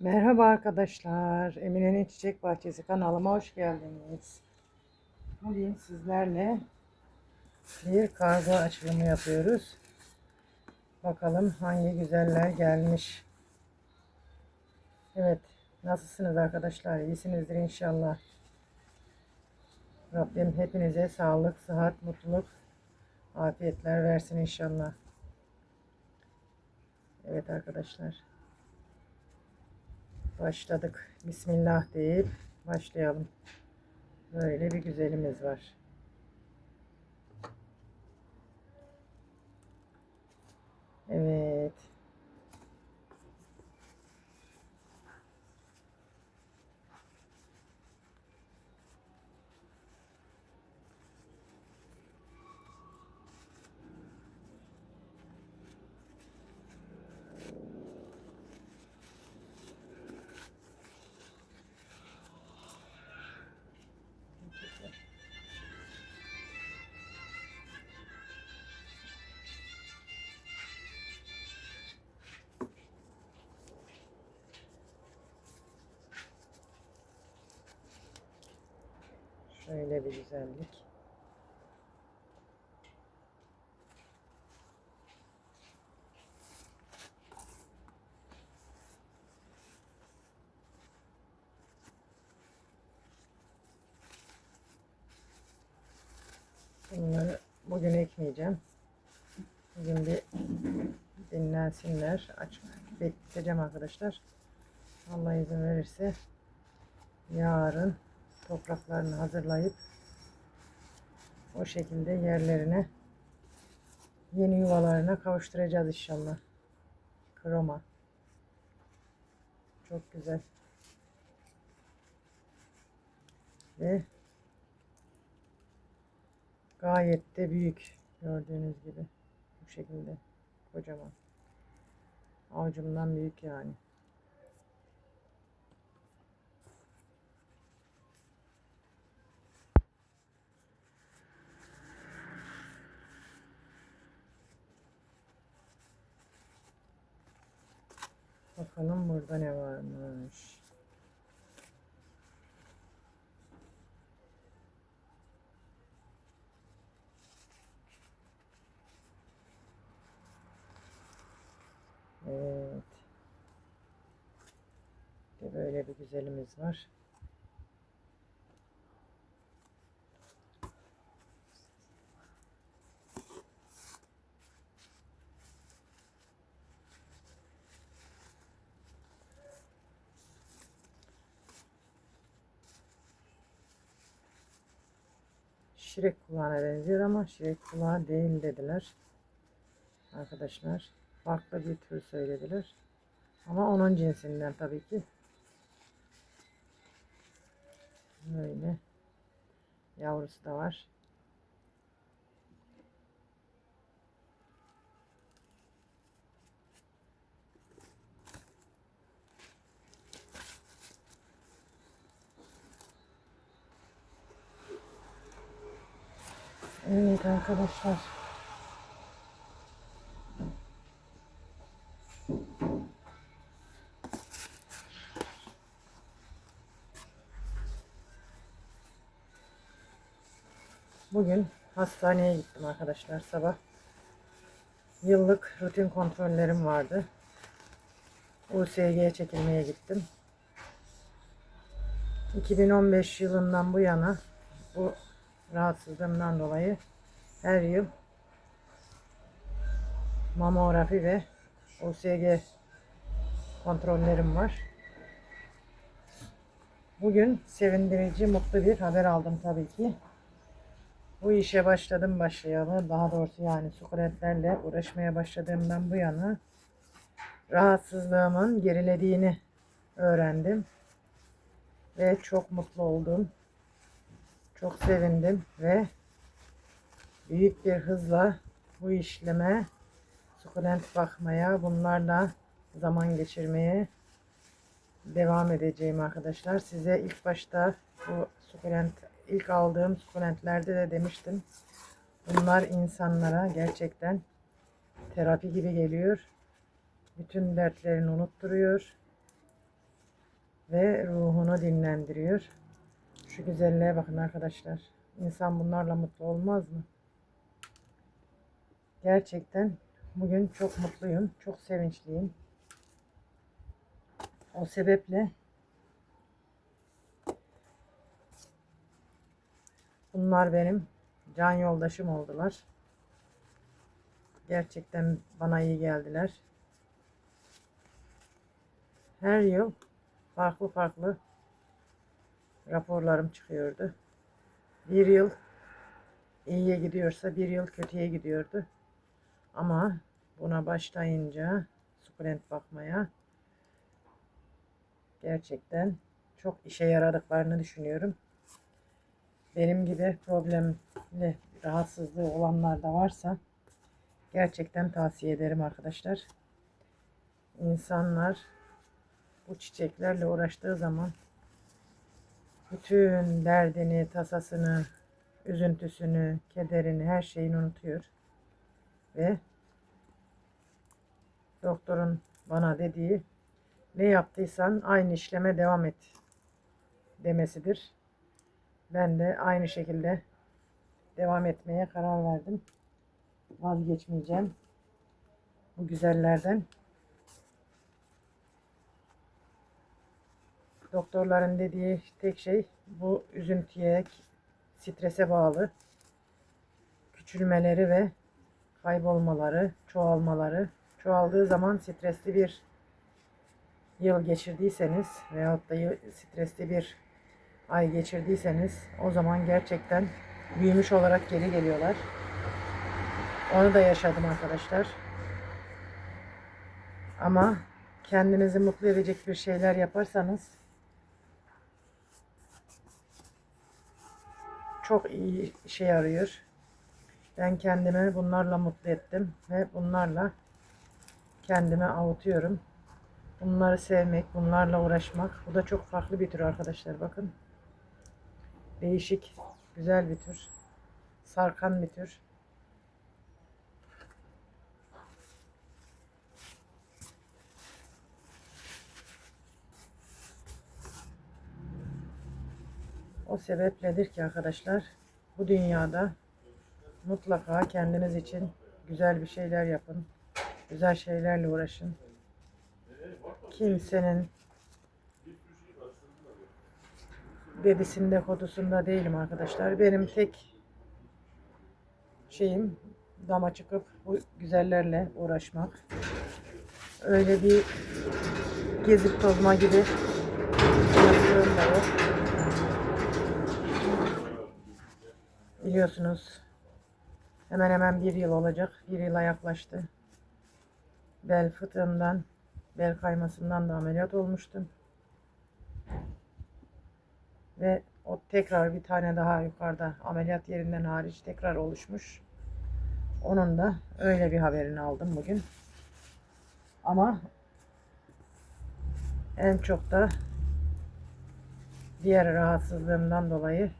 Merhaba arkadaşlar. Emine'nin Çiçek Bahçesi kanalıma hoş geldiniz. Bugün sizlerle bir kargo açılımı yapıyoruz. Bakalım hangi güzeller gelmiş. Evet. Nasılsınız arkadaşlar? İyisinizdir inşallah. Rabbim hepinize sağlık, sıhhat, mutluluk, afiyetler versin inşallah. Evet arkadaşlar. Başladık. Bismillah deyip başlayalım. Böyle bir güzelimiz var. Evet. Şöyle bir güzellik. Bunları bugün ekmeyeceğim. Bugün bir dinlensinler. Açık bekleyeceğim arkadaşlar. Allah izin verirse yarın topraklarını hazırlayıp o şekilde yerlerine yeni yuvalarına kavuşturacağız inşallah. Kroma. Çok güzel. Ve gayet de büyük gördüğünüz gibi bu şekilde kocaman. Avucumdan büyük yani. Bakalım burada ne varmış. Evet. De böyle bir güzelimiz var. Şirek kulağına benziyor ama şirek kulağı değil dediler. Arkadaşlar farklı bir tür söylediler. Ama onun cinsinden tabii ki. Böyle. Yavrusu da var. Evet arkadaşlar. Bugün hastaneye gittim arkadaşlar sabah. Yıllık rutin kontrollerim vardı. USG'ye çekilmeye gittim. 2015 yılından bu yana bu rahatsızlığımdan dolayı her yıl mamografi ve USG kontrollerim var. Bugün sevindirici, mutlu bir haber aldım tabii ki. Bu işe başladım başlayalı. Daha doğrusu yani sukulentlerle uğraşmaya başladığımdan bu yana rahatsızlığımın gerilediğini öğrendim. Ve çok mutlu oldum. Çok sevindim ve büyük bir hızla bu işleme sukulent bakmaya, bunlarla zaman geçirmeye devam edeceğim arkadaşlar. Size ilk başta bu sukulent ilk aldığım sukulentlerde de demiştim. Bunlar insanlara gerçekten terapi gibi geliyor. Bütün dertlerini unutturuyor. ve ruhunu dinlendiriyor. Şu güzelliğe bakın arkadaşlar. İnsan bunlarla mutlu olmaz mı? Gerçekten bugün çok mutluyum, çok sevinçliyim. O sebeple bunlar benim can yoldaşım oldular. Gerçekten bana iyi geldiler. Her yıl farklı farklı raporlarım çıkıyordu. Bir yıl iyiye gidiyorsa bir yıl kötüye gidiyordu. Ama buna başlayınca sukulent bakmaya gerçekten çok işe yaradıklarını düşünüyorum. Benim gibi problemli rahatsızlığı olanlar da varsa gerçekten tavsiye ederim arkadaşlar. İnsanlar bu çiçeklerle uğraştığı zaman bütün derdini, tasasını, üzüntüsünü, kederini, her şeyini unutuyor. Ve doktorun bana dediği ne yaptıysan aynı işleme devam et demesidir. Ben de aynı şekilde devam etmeye karar verdim. Vazgeçmeyeceğim bu güzellerden. Doktorların dediği tek şey bu üzüntüye, strese bağlı küçülmeleri ve kaybolmaları, çoğalmaları. Çoğaldığı zaman stresli bir yıl geçirdiyseniz veyahut da stresli bir ay geçirdiyseniz o zaman gerçekten büyümüş olarak geri geliyorlar. Onu da yaşadım arkadaşlar. Ama kendinizi mutlu edecek bir şeyler yaparsanız çok iyi işe yarıyor. Ben kendimi bunlarla mutlu ettim ve bunlarla kendimi avutuyorum. Bunları sevmek, bunlarla uğraşmak. Bu da çok farklı bir tür arkadaşlar bakın. Değişik, güzel bir tür. Sarkan bir tür. O sebepledir ki arkadaşlar bu dünyada mutlaka kendiniz için güzel bir şeyler yapın. Güzel şeylerle uğraşın. Kimsenin dedisinde kodusunda değilim arkadaşlar. Benim tek şeyim dama çıkıp bu güzellerle uğraşmak. Öyle bir gezip tozma gibi yaptığım da yok. Biliyorsunuz hemen hemen bir yıl olacak. Bir yıla yaklaştı. Bel fıtığından, bel kaymasından da ameliyat olmuştum. Ve o tekrar bir tane daha yukarıda ameliyat yerinden hariç tekrar oluşmuş. Onun da öyle bir haberini aldım bugün. Ama en çok da diğer rahatsızlığımdan dolayı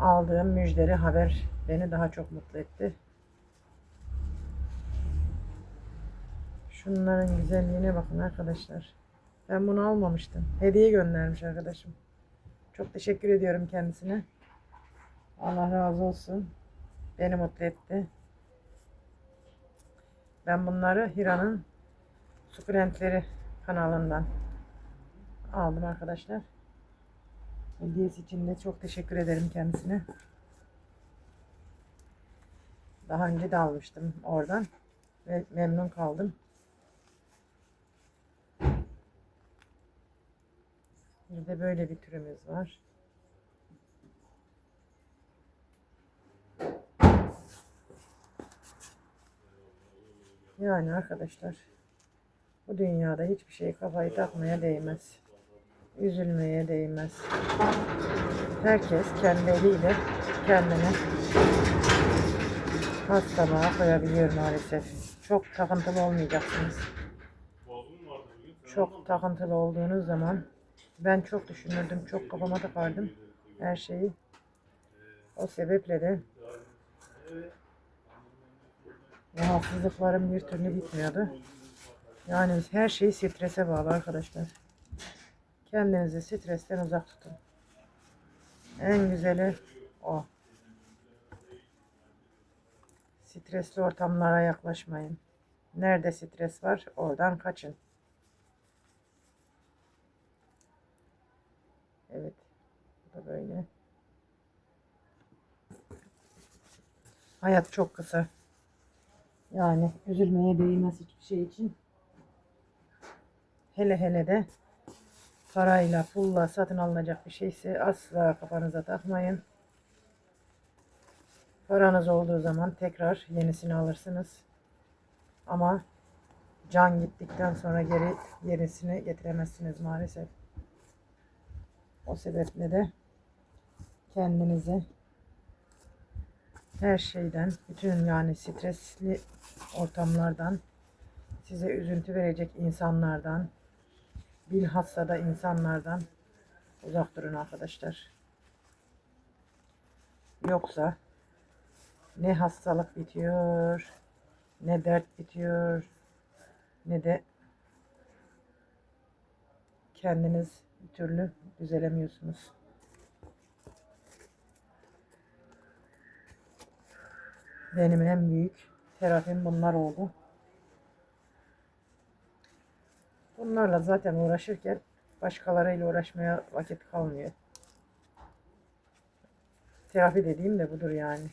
aldığım müjdeli haber beni daha çok mutlu etti. Şunların güzelliğine bakın arkadaşlar. Ben bunu almamıştım. Hediye göndermiş arkadaşım. Çok teşekkür ediyorum kendisine. Allah razı olsun. Beni mutlu etti. Ben bunları Hira'nın Sukulentleri kanalından aldım arkadaşlar. Hediyesi için de çok teşekkür ederim kendisine. Daha önce de almıştım oradan ve memnun kaldım. Bir de böyle bir türümüz var. Yani arkadaşlar bu dünyada hiçbir şey kafayı takmaya değmez. Üzülmeye değmez. Herkes kendi eliyle kendini hastalığa koyabiliyor maalesef. Çok takıntılı olmayacaksınız. Çok takıntılı olduğunuz zaman ben çok düşünürdüm, çok kafama takardım her şeyi. O sebeple de rahatsızlıklarım bir türlü bitmiyordu. Yani her şey strese bağlı arkadaşlar. Kendinizi stresten uzak tutun. En güzeli o. Stresli ortamlara yaklaşmayın. Nerede stres var oradan kaçın. Evet. Bu da böyle. Hayat çok kısa. Yani üzülmeye değmez hiçbir şey için. Hele hele de parayla, pulla satın alınacak bir şeyse asla kafanıza takmayın. Paranız olduğu zaman tekrar yenisini alırsınız. Ama can gittikten sonra geri yenisini getiremezsiniz maalesef. O sebeple de kendinizi her şeyden, bütün yani stresli ortamlardan, size üzüntü verecek insanlardan, bilhassa da insanlardan uzak durun arkadaşlar. Yoksa ne hastalık bitiyor, ne dert bitiyor, ne de kendiniz bir türlü düzelemiyorsunuz. Benim en büyük terapim bunlar oldu. Bunlarla zaten uğraşırken başkalarıyla uğraşmaya vakit kalmıyor. Terapi dediğim de budur yani.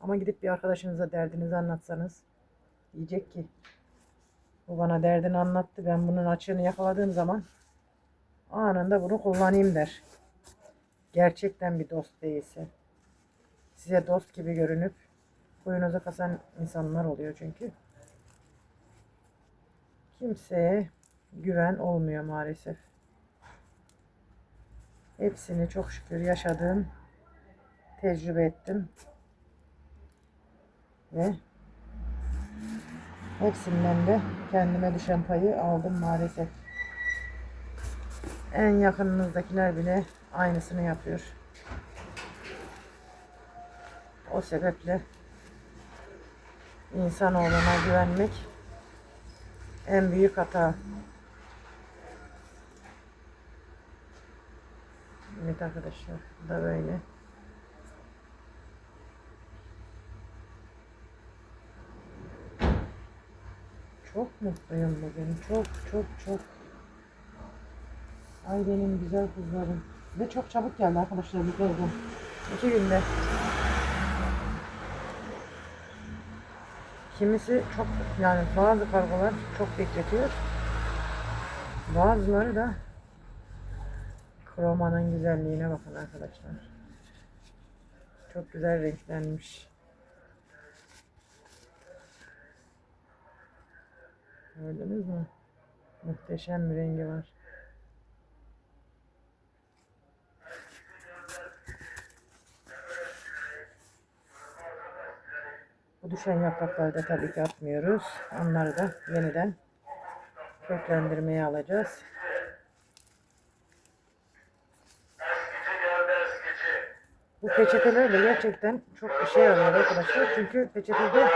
Ama gidip bir arkadaşınıza derdinizi anlatsanız diyecek ki bu bana derdini anlattı. Ben bunun açığını yakaladığım zaman anında bunu kullanayım der. Gerçekten bir dost değilse. Size dost gibi görünüp kuyunuzu kasan insanlar oluyor çünkü. Kimseye güven olmuyor maalesef. Hepsini çok şükür yaşadım, tecrübe ettim. Ve hepsinden de kendime düşen payı aldım maalesef. En yakınınızdakiler bile aynısını yapıyor. O sebeple insanoğluna güvenmek en büyük hata. Evet arkadaşlar da böyle. Çok mutluyum bugün. Çok çok çok. Ay benim güzel kızlarım. Ve çok çabuk geldi arkadaşlar bu program. İki günde. Kimisi çok yani bazı kargolar çok bekletiyor. Bazıları da kromanın güzelliğine bakın arkadaşlar. Çok güzel renklenmiş. Gördünüz mü? Muhteşem bir rengi var. Düşen yaprakları da tabii ki atmıyoruz. Onları da yeniden köklendirmeye alacağız. Bu peçeteler de gerçekten çok işe yarıyor arkadaşlar. Çünkü peçetede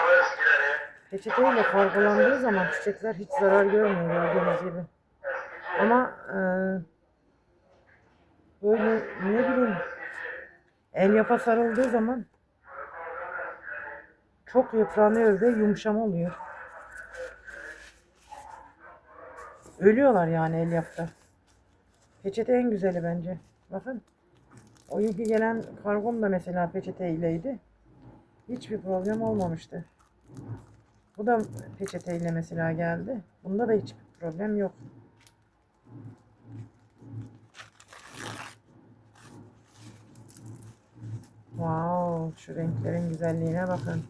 peçeteyle kargolandığı zaman çiçekler hiç zarar görmüyor gördüğünüz gibi. Ama e, böyle ne bileyim el yapa sarıldığı zaman çok yıpranıyor ve yumuşama oluyor. Ölüyorlar yani el yapta. Peçete en güzeli bence. Bakın. O yılki gelen kargom da mesela peçete ileydi. Hiçbir problem olmamıştı. Bu da peçete ile mesela geldi. Bunda da hiçbir problem yok. Wow, şu renklerin güzelliğine bakın.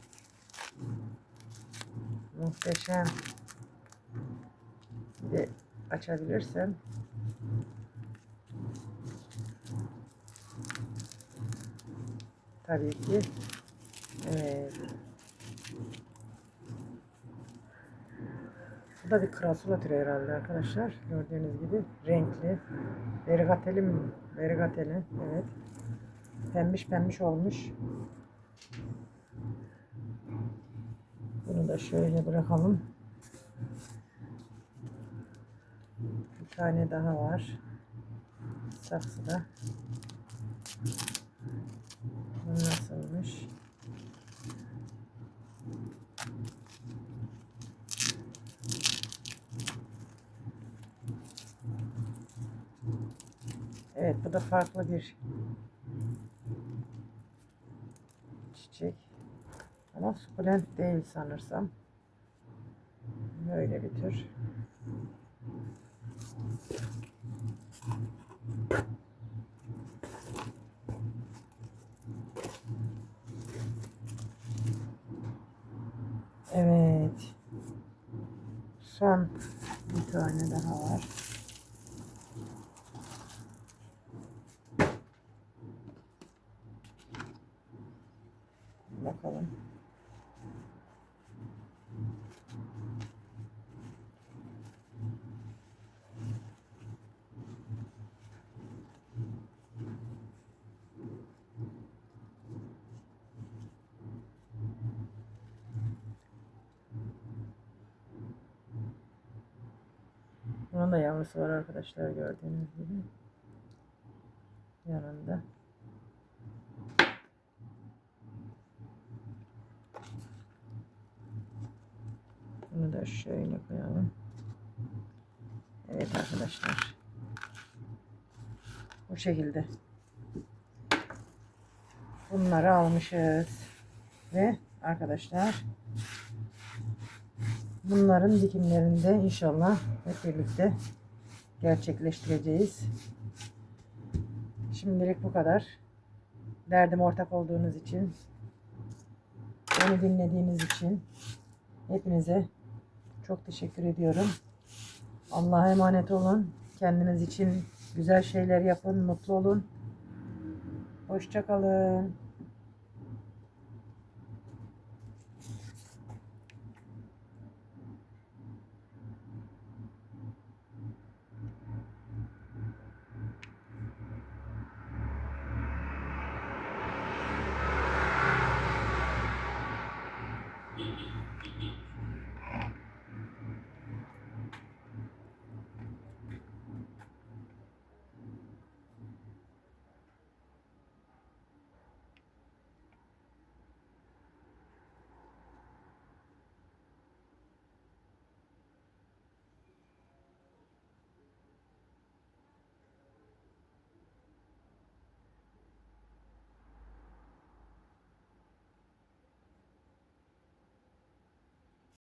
Muhteşem. Bir açabilirsem. Tabii ki. Evet. Bu da bir krasula türü herhalde arkadaşlar. Gördüğünüz gibi renkli. Verigateli mi? Verigateli. Evet. Pembiş pembiş olmuş. Da şöyle bırakalım. Bir tane daha var. Saksıda. Bu nasılmış? Evet bu da farklı bir çiçek. Sukulent değil sanırsam. Böyle bir tür. Evet. Son bir tane daha var. Bakalım. Bunun da yavrusu var arkadaşlar gördüğünüz gibi. Yanında. Bunu da şöyle koyalım. Evet arkadaşlar. Bu şekilde. Bunları almışız. Ve arkadaşlar bunların dikimlerini de inşallah hep birlikte gerçekleştireceğiz. Şimdilik bu kadar. Derdim ortak olduğunuz için, beni dinlediğiniz için hepinize çok teşekkür ediyorum. Allah'a emanet olun. Kendiniz için güzel şeyler yapın, mutlu olun. Hoşça kalın. Mm-hmm.